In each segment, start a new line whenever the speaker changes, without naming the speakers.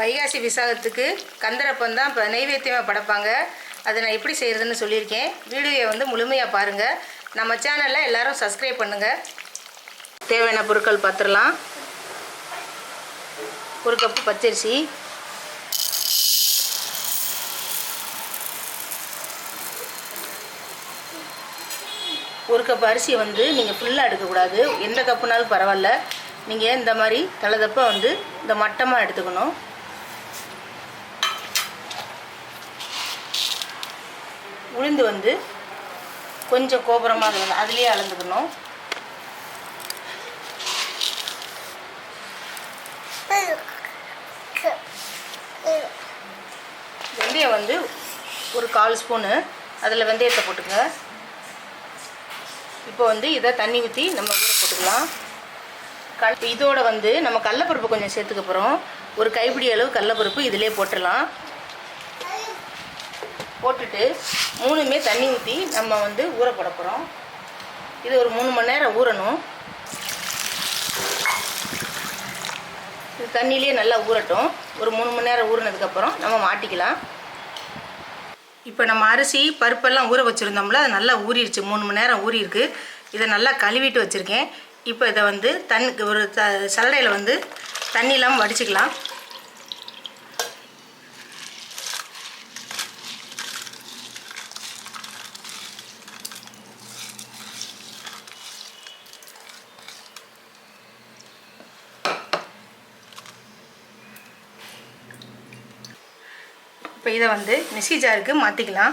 வைகாசி விசாகத்துக்கு கந்தரப்பம் தான் இப்போ நைவேத்தியமாக படைப்பாங்க. அதை நான் எப்படி செய்கிறதுன்னு சொல்லியிருக்கேன். வீடியோவை வந்து முழுமையாக பாருங்கள் நம்ம சேனலில் எல்லோரும் சப்ஸ்கிரைப் பண்ணுங்கள் தேவையான பொருட்கள் பார்த்துடலாம் ஒரு கப்பு பச்சரிசி. ஒரு கப் அரிசியை வந்து நீங்கள் ஃபுல்லாக எடுக்கக்கூடாது. எந்த கப்புனாலும் பரவாயில்ல. நீங்கள் இந்த மாதிரி தலதப்பை வந்து இந்த மட்டமாக எடுத்துக்கணும். உளுந்து வந்து கொஞ்சம் கோபுரமாக இருக்கணும் அதுலேயே அளந்துக்கணும். வெந்தயம் வந்து ஒரு கால் ஸ்பூனு. அதில் வெந்தயத்தை போட்டுங்க இப்போ வந்து இதை தண்ணி ஊற்றி நம்ம ஊற போட்டுக்கலாம். கல் இதோட வந்து நம்ம கடலப்பருப்பு கொஞ்சம் சேர்த்துக்க போகிறோம் ஒரு கைப்பிடி அளவு கடலப்பருப்பு இதிலே போட்டுடலாம். போட்டுட்டு மூணுமே தண்ணி ஊற்றி நம்ம வந்து ஊற போட போகிறோம் இது ஒரு மூணு மணி நேரம் ஊறணும். இது தண்ணியிலே நல்லா ஊறட்டும். ஒரு மூணு மணி நேரம் ஊறினதுக்கப்புறம் நம்ம மாட்டிக்கலாம். இப்போ நம்ம அரிசி பருப்பெல்லாம் ஊற வச்சுருந்தோம்ல அது நல்லா ஊறிடுச்சு மூணு மணி நேரம் ஊறியிருக்கு. இதை நல்லா கழுவிட்டு வச்சுருக்கேன். இப்போ இதை வந்து தண்ணி ஒரு த சல்லடையில் வந்து தண்ணி இல்லாமல் வடிச்சுக்கலாம். இப்போ இதை வந்து மிக்சி ஜாருக்கு மாற்றிக்கலாம்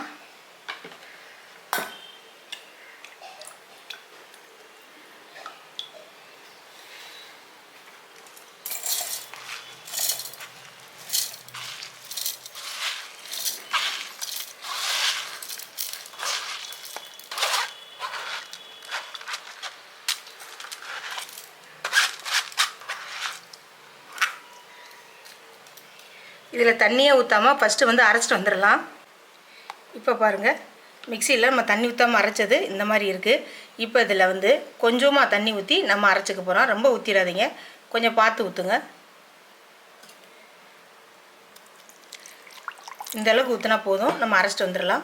இதில் தண்ணியே ஊற்றாமல் ஃபஸ்ட்டு வந்து அரைச்சிட்டு வந்துடலாம். இப்போ பாருங்கள் மிக்சியில் நம்ம தண்ணி ஊற்றாமல் அரைச்சது இந்த மாதிரி இருக்குது இப்போ இதில் வந்து கொஞ்சமாக தண்ணி ஊற்றி நம்ம அரைச்சிக்க போகிறோம் ரொம்ப ஊற்றிடாதீங்க கொஞ்சம் பார்த்து ஊற்றுங்க இந்த அளவுக்கு ஊற்றினா போதும். நம்ம அரைச்சிட்டு வந்துடலாம்.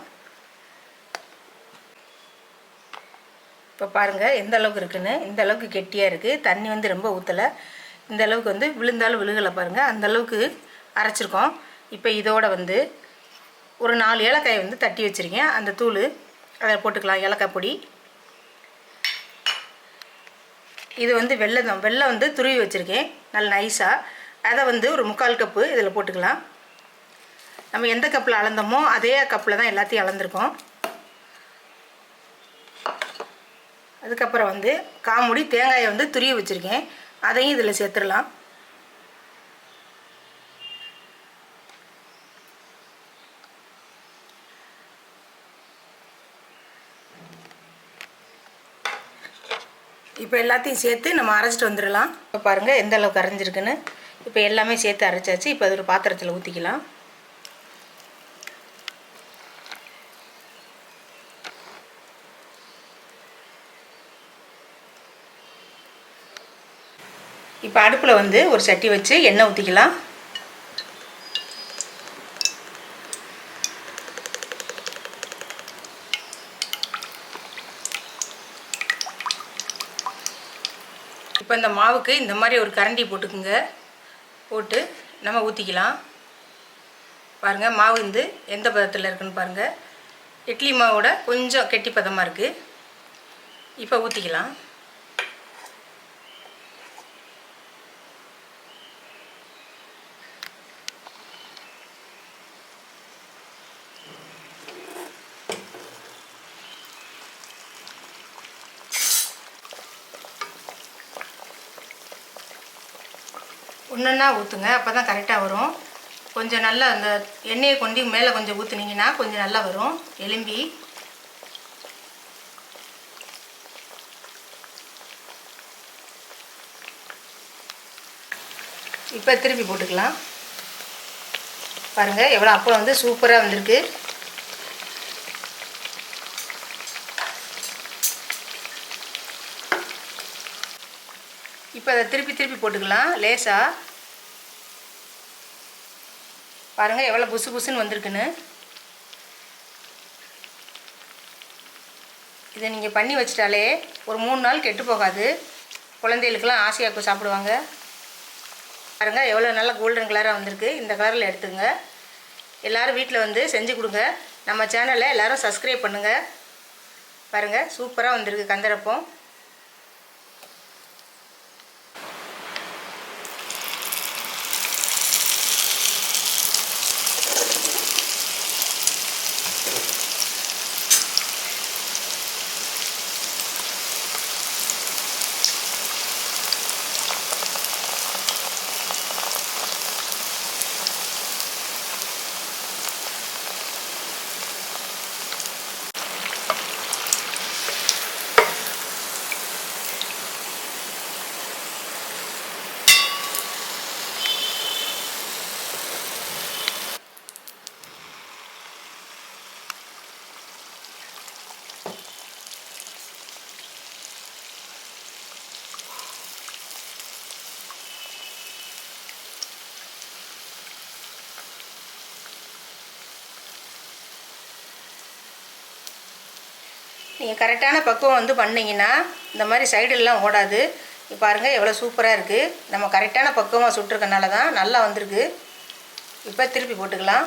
இப்போ பாருங்கள் எந்த அளவுக்கு இருக்குன்னு. இந்த அளவுக்கு கெட்டியாக இருக்குது தண்ணி வந்து ரொம்ப ஊற்றலை இந்த அளவுக்கு வந்து விழுந்தாலும் விழுகலை பாருங்கள் அந்த அளவுக்கு அரைச்சிருக்கோம். இப்போ இதோட வந்து ஒரு நாலு ஏலக்காயை வந்து தட்டி வச்சுருக்கேன். அந்த தூள் அதை போட்டுக்கலாம். ஏலக்காய் பொடி. இது வந்து வெள்ளை தான் வெள்ளை வந்து துருவி வச்சுருக்கேன். நல்ல நைஸாக அதை வந்து ஒரு முக்கால் கப்பு இதில் போட்டுக்கலாம். நம்ம எந்த கப்பில் அளந்தோமோ அதே கப்பில் தான் எல்லாத்தையும் அளந்துருக்கோம். அதுக்கப்புறம் வந்து காமுடி தேங்காயை வந்து துருவி வச்சுருக்கேன். அதையும் இதில் சேர்த்துடலாம். இப்போ எல்லாத்தையும் சேர்த்து நம்ம அரைச்சிட்டு வந்துடலாம். இப்போ பாருங்கள் எந்த அளவுக்கு அரைஞ்சிருக்குன்னு. இப்போ எல்லாமே சேர்த்து அரைச்சாச்சு. இப்போ அது ஒரு பாத்திரத்தில் ஊற்றிக்கலாம் இப்போ அடுப்பில் வந்து ஒரு சட்டி வச்சு எண்ணெய் ஊற்றிக்கலாம் இப்போ இந்த மாவுக்கு இந்த மாதிரி ஒரு கரண்டி போட்டுக்குங்க. போட்டு நம்ம ஊற்றிக்கலாம் பாருங்கள் மாவு வந்து எந்த பதத்தில் இருக்குன்னு பாருங்கள் இட்லி மாவோட கொஞ்சம் கெட்டி பதமாக இருக்குது இப்போ ஊற்றிக்கலாம் ஒன்றுன்னா ஊற்றுங்க அப்போ தான் கரெக்டாக வரும். கொஞ்சம் நல்லா அந்த எண்ணெயை கொண்டு மேலே கொஞ்சம் ஊற்றுனீங்கன்னா கொஞ்சம் நல்லா வரும். எலும்பி. இப்போ திருப்பி போட்டுக்கலாம். பாருங்கள் எவ்வளோ அப்பளம் வந்து சூப்பராக வந்திருக்கு. இப்போ அதை திருப்பி திருப்பி போட்டுக்கலாம் லேசாக பாருங்கள் எவ்வளோ புசு புசுன்னு வந்திருக்குன்னு. இதை நீங்கள் பண்ணி வச்சிட்டாலே ஒரு மூணு நாள் கெட்டு போகாது. குழந்தைகளுக்கெல்லாம் ஆசையாக சாப்பிடுவாங்க. பாருங்க எவ்வளோ நல்ல கோல்டன் கலராக வந்திருக்கு. இந்த கலரில் எடுத்துங்க எல்லோரும் வீட்டில் வந்து செஞ்சு கொடுங்க. நம்ம சேனலை எல்லோரும் சப்ஸ்கிரைப் பண்ணுங்கள் பாருங்கள் சூப்பராக வந்திருக்கு கந்தரப்பம். நீங்கள் கரெக்டான பக்குவம் வந்து பண்ணிங்கன்னா இந்த மாதிரி சைடுலாம் ஓடாது. பாருங்கள் எவ்வளோ சூப்பராக இருக்குது நம்ம கரெக்டான பக்குவமாக சுட்டுருக்கனால தான் நல்லா வந்திருக்கு. இப்போ திருப்பி போட்டுக்கலாம்.